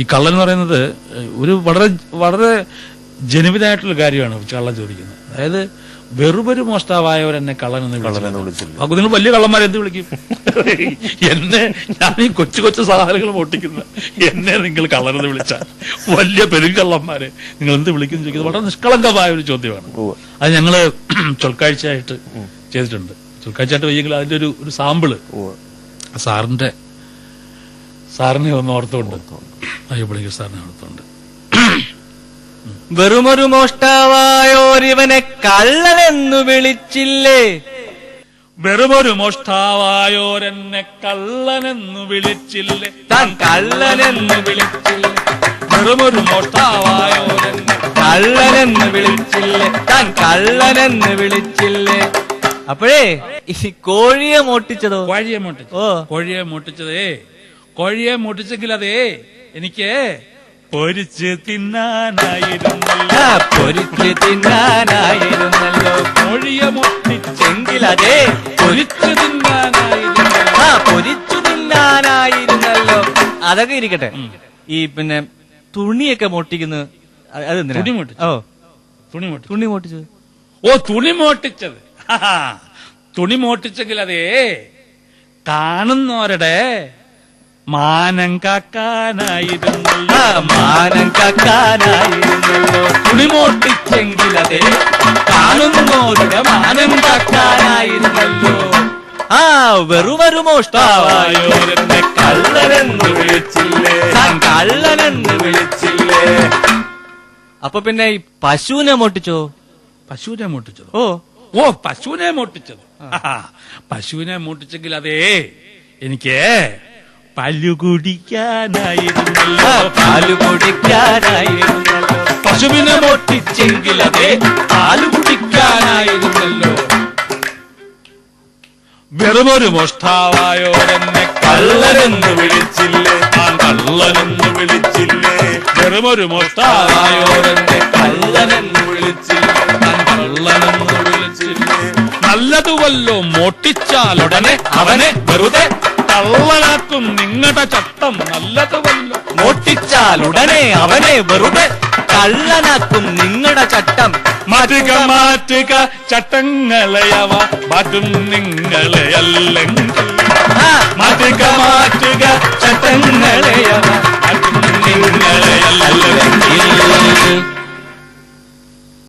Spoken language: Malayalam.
ഈ കള്ളൻ എന്ന് പറയുന്നത് ഒരു വളരെ വളരെ ജനുവിനായിട്ടുള്ള കാര്യമാണ് കള്ളൻ ചോദിക്കുന്നത്. അതായത് വെറുപൊരു മോഷ്ടാവായവർ എന്നെ കള്ളൻ എന്ന് വിളിച്ചു വിളിച്ചില്ല വിളിച്ചില്ല. അപ്പൊ നിങ്ങൾ വലിയ കള്ളന്മാരെ എന്ത് വിളിക്കും? എന്നെ ഞാൻ ഈ കൊച്ചു കൊച്ചു സാധനങ്ങൾ ഓട്ടിക്കുന്ന എന്നെ നിങ്ങൾ കള്ളൻ എന്ന് വിളിച്ചാൽ. വലിയ പെരുങ്കള്ളന്മാരെ നിങ്ങൾ എന്ത് വിളിക്കും ചോദിക്കുന്നത്? വളരെ നിഷ്കളങ്കമായ ഒരു ചോദ്യമാണ്. അത് ഞങ്ങൾ ചൊൽക്കാഴ്ചയായിട്ട് ചെയ്തിട്ടുണ്ട്. ചൊൽക്കാഴ്ചയായിട്ട് വയ്യെങ്കിൽ അതിന്റെ ഒരു ഒരു സാമ്പിൾ. സാറിന്റെ സാറിനെ ഒന്ന് ഓർത്തുകൊണ്ട് അയ്യപ്പളിക്ക് സാധനം ഓർത്തുകൊണ്ട് വെറുമൊരു മോഷ്ടാവായോരിവനെ കള്ളനെന്നു വിളിച്ചില്ലേ? വെറുമൊരു മോഷ്ടാവായോരെന്നെ കള്ളനെന്നു വിളിച്ചില്ലേ? താൻ കള്ളനെന്നു വിളിച്ചില്ലേ? വെറുമൊരു മോഷ്ടാവായോരെന്നെ കള്ളനെന്ന് വിളിച്ചില്ലേ? താൻ കള്ളനെന്ന് വിളിച്ചില്ലേ? അപ്പോഴേ ഈ കോഴിയെ മോട്ടിച്ചതോ കോഴിയെ മോട്ടിച്ചോ ഓ. കോഴിയെ മോട്ടിച്ചതേ കോഴിയെ മോട്ടിച്ചെങ്കിൽ അതേ എനിക്ക് പൊരിച്ച് തിന്നാനായിരുന്നല്ലോ. പൊരിച്ച് തിന്നാനായിരുന്നല്ലോ. കോഴിയെ മുട്ടിച്ചെങ്കിൽ അതെ പൊരിച്ച് തിന്നാനായിരുന്നല്ലോ. ആ പൊരിച്ചു തിന്നാനായിരുന്നല്ലോ. അതൊക്കെ ഇരിക്കട്ടെ. ഈ പിന്നെ തുണിയൊക്കെ മോട്ടിക്കുന്നത് അത് തുണി മോട്ടിച്ചു. ഓ. തുണി മുട്ടി തുണി മുട്ടിച്ചത് ഓ തുണി മോട്ടിച്ചത്. തുണി മോട്ടിച്ചെങ്കിൽ അതേ കാണുന്നവരുടെ മാനം കാക്കാനായിരുന്നല്ലോ മാനം കാക്കാനായിരുന്നല്ലോ തുണി മോട്ടിച്ചെങ്കിലതേ കാണുന്നോരുടെ മാനം കാക്കാനായിരുന്നല്ലോ ആ വെറുമൊരു മോഷ്ടാവായോ മോഷ്ടാവായോരെന്നെ കള്ളനെന്ന് വിളിച്ചില്ലേ? കള്ളനെന്ന് വിളിച്ചില്ലേ? അപ്പൊ പിന്നെ ഈ പശുവിനെ മോട്ടിച്ചോ? പശുവിനെ മോട്ടിച്ചത്? ഓ. ഓ പശുവിനെ മോട്ടിച്ചത്. പശുവിനെ മോട്ടിച്ചെങ്കിൽ അതേ എനിക്ക് പല്ലു കുടിക്കാനായിരുന്നല്ലോ. പാലു പാൽ കുടിക്കാനായിരുന്നല്ലോ. പശുവിനെ മോട്ടിച്ചെങ്കിൽ അതെ പാൽ കുടിക്കാനായിരുന്നല്ലോ. വെറുമൊരു മോഷ്ടാവായോരെന്നെ കള്ളനെന്ന് വിളിച്ചില്ലേ? ആ കള്ളനെന്ന് വിളിച്ചില്ലേ? വെറുമൊരു മോഷ്ടാവായോരെന്നെ കള്ളനെന്ന് വിളിച്ചില്ലേ? താൻ കള്ളനെന്ന് വിളിച്ചില്ലേ? നല്ലതുവല്ലോ മോട്ടിച്ചാൽ ഉടനെ അവനെ വെറുതെ കള്ളനാക്കും നിങ്ങളുടെ ചട്ടം നല്ലതുമല്ല. മോട്ടിച്ചാൽ ഉടനെ അവനെ വെറുതെ കള്ളനാക്കും നിങ്ങളുടെ ചട്ടം. മാറ്റുക മാറ്റുക. ചട്ടങ്ങളെയവ മാറ്റും നിങ്ങളെ അല്ലെങ്കിൽ മാറ്റുക മാറ്റുക ചട്ടങ്ങളെയവ